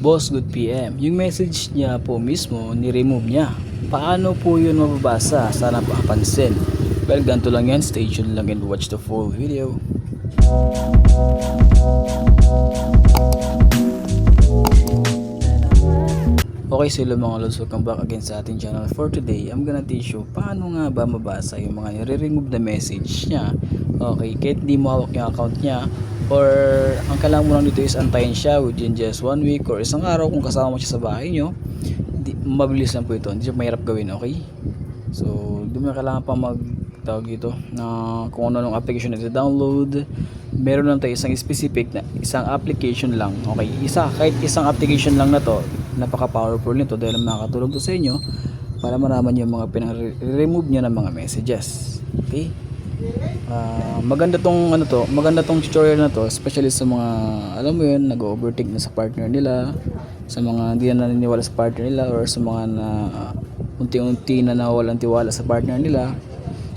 Boss Good PM, yung message niya po mismo, ni-remove niya. Paano po yun mababasa? Sana pakapansin. Well, ganito lang yan. Stay tuned lang and watch the full video. Okay, hello mga lods, welcome back again sa ating channel. For today, I'm gonna teach you paano nga ba mabasa yung mga nire-remove na message niya. Okay, kahit di mo hawak yung account niya, or ang kailangan mo lang dito is antayin siya within just one week or isang araw kung kasama mo siya sa bahay nyo. Di, mabilis lang po ito, hindi siya mahirap gawin, okay? So, mo na kailangan pa mag tawag dito na kung ano nung application na download meron lang tayo isang specific na isang application lang okay isa kahit isang application lang na to napaka powerful nito dahil makakatulong to sa inyo para maraman yung mga pinang-remove niya ng mga messages okay Ah, maganda tong ano to maganda tong tutorial na to especially sa mga alam mo yun nag-overtake na sa partner nila sa mga hindi na naniniwala sa partner nila or sa mga na unti-unti na nawawalan tiwala sa partner nila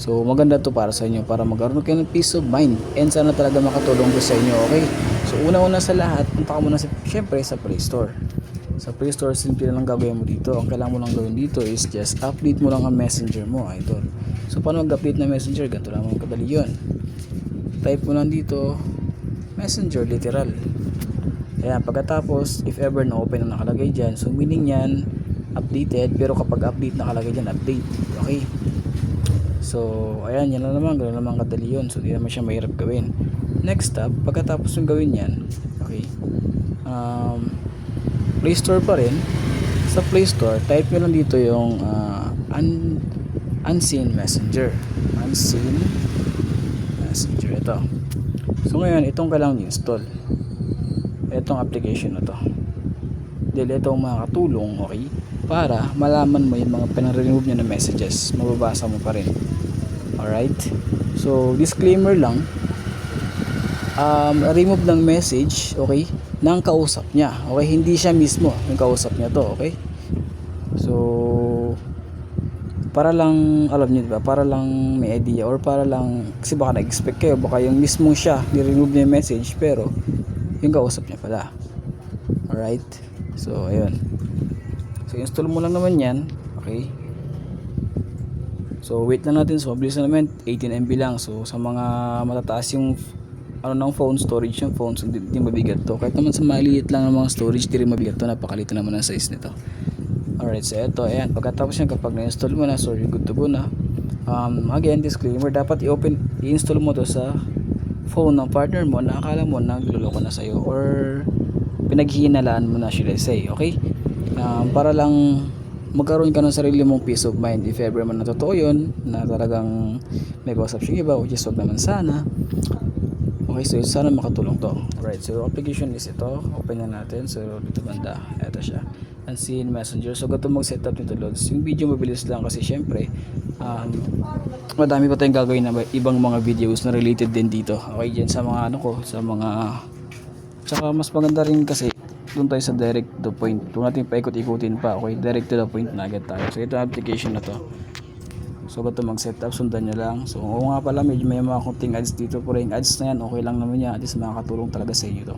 So maganda to para sa inyo para magkaroon kayo ng peace of mind and sana talaga makatulong to sa inyo, okay? So una-una sa lahat, punta ka muna sa, syempre sa Play Store. Sa Play Store, simple lang gagawin mo dito. Ang kailangan mo lang gawin dito is just update mo lang ang messenger mo, idol. So paano mag-update na messenger? Ganito lang ang kadali yun. Type mo lang dito, messenger, literal. Ayan, pagkatapos, if ever na-open ang nakalagay dyan, so meaning yan, updated, pero kapag update nakalagay dyan, update. Okay? So, ayan, yan na naman, gano'n naman kadali yun. So, di naman siya mahirap gawin. Next step, pagkatapos yung gawin yan, okay, um, Play Store pa rin. Sa Play Store, type nyo lang dito yung uh, Unseen Messenger. Unseen Messenger. Ito. So, ngayon, itong kailangan install. Itong application na to. Dahil itong makakatulong, okay, para malaman mo yung mga pinare-remove niya na messages. Mababasa mo pa rin. Alright? So, disclaimer lang. Um, remove ng message, okay, ng kausap niya. Okay, hindi siya mismo yung kausap niya to, okay? So, para lang, alam niyo diba, para lang may idea or para lang, kasi baka na-expect kayo, baka yung mismo siya, ni-remove niya yung message, pero yung kausap niya pala. Alright? So, ayun. So, install mo lang naman yan. Okay? So, wait lang natin. So, mabilis na naman. 18 MB lang. So, sa mga matataas yung ano ng phone storage yung phone so hindi, hindi mabigat to kahit naman sa maliit lang ng mga storage di rin mabigat to napakalito naman ang size nito alright so eto ayan. Pagkatapos yan kapag na-install mo na so good to go na. Um, again disclaimer dapat i-open i-install mo to sa phone ng partner mo na akala mo nagluloko na sa'yo or pinaghihinalaan mo na should I say okay? Um, para lang magkaroon ka ng sarili mong peace of mind. If ever man na totoo yun na talagang may kausap siya iba which is wag naman sana okay so sana makatulong to. Alright so application is ito. Open na natin. So dito banda. Ito siya. Unseen messenger. So gato mag setup nito loads yung video mabilis lang kasi syempre um, madami pa tayong gagawin na ibang mga videos na related din dito. Okay dyan sa mga ano ko sa mga tsaka mas maganda rin kasi doon tayo sa direct to point. Kung natin paikot-ikutin pa. Okay direct to the point na agad tayo. So ito application na to so bato mag setup? Sundan nyo lang. So oo nga pala medyo may mga konting ads dito. Pero yung ads na yan okay lang naman yan. At least makakatulong talaga sa inyo to.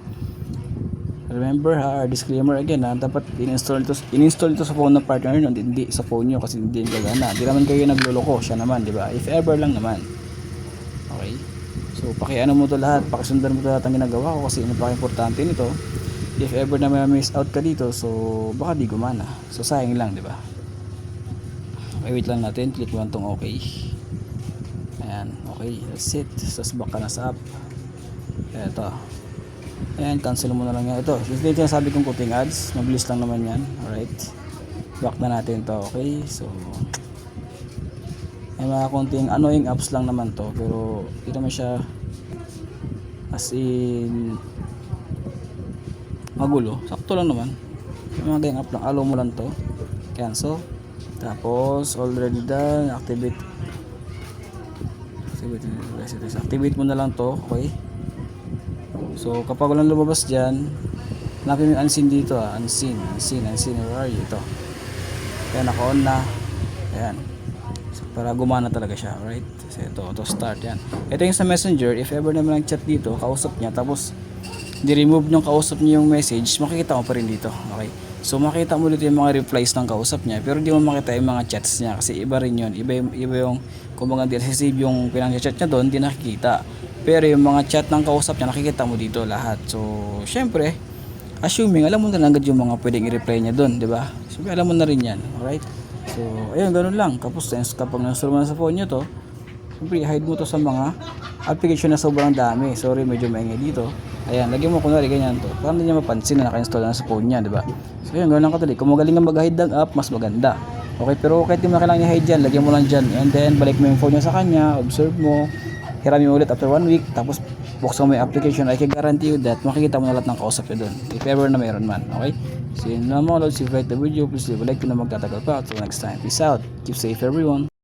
Remember ha our disclaimer again ha. Dapat in-install ito, in-install ito sa phone ng partner nyo hindi sa phone nyo kasi hindi yung gagana hindi naman kayo nagluloko siya naman di ba? If ever lang naman. Okay? So pakiano mo to lahat pakisundan mo to lahat ang ginagawa ko kasi napaka-importante nito. If ever na may miss out ka dito so baka di gumana. So sayang lang di ba okay wait lang natin. Click mo lang okay. Ayan okay. That's it. Tapos back ka na sa app. Eto. Ayan cancel mo na lang yan. Ito yung sabi kong kuting ads. Mabilis lang naman yan. Alright. Back na natin to okay? So may mga konting annoying apps lang naman to pero hindi naman siya as in magulo. Sakto lang naman. Yung mga gang app lang. Alo mo lang to. Cancel tapos already done. Activate. Activate activate mo na lang to. Okay. So kapag walang lumabas dyan hanapin mo yung unseen dito ah. Unseen unseen unseen. Where are you? Ito. Kaya naka on na. Ayan. So, para gumana talaga siya right? So ito to start yan. Ito yung sa messenger. If ever naman nag chat dito kausap niya. Tapos di-remove yung kausap niya yung message, makikita mo pa rin dito. Okay? So makita mo dito yung mga replies ng kausap niya, pero di mo makita yung mga chats niya kasi iba rin yun. Iba iba yung kung mga di receive yung pinang-chat niya doon, di nakikita. Pero yung mga chat ng kausap niya, nakikita mo dito lahat. So, syempre, assuming alam mo na lang agad yung mga pwedeng i-reply niya doon, di ba? So, alam mo na rin yan, alright? So, ayun, ganun lang. Kapag, kapag nastore mo na sa phone niyo to, Siyempre, hide mo to sa mga application na sobrang dami. Sorry, medyo maingay dito. Ayan, lagyan mo kunwari ganyan to. Para hindi niya mapansin na naka-install na sa phone niya, di ba? So, yun, gano'n lang katali. Kung magaling nga mag-hide ng app, mas maganda. Okay, pero kahit di mo kailangan i-hide dyan, lagyan mo lang dyan. And then, balik mo yung phone niya sa kanya, observe mo, hirami mo ulit after one week, tapos buksan mo yung application, I can guarantee you that makikita mo na lahat ng kausap niya doon. If ever na mayroon man, okay? So, yun lang mga lods. If you like the video, please leave a like kung na magtatagal pa. Until next time, peace out. Keep safe everyone.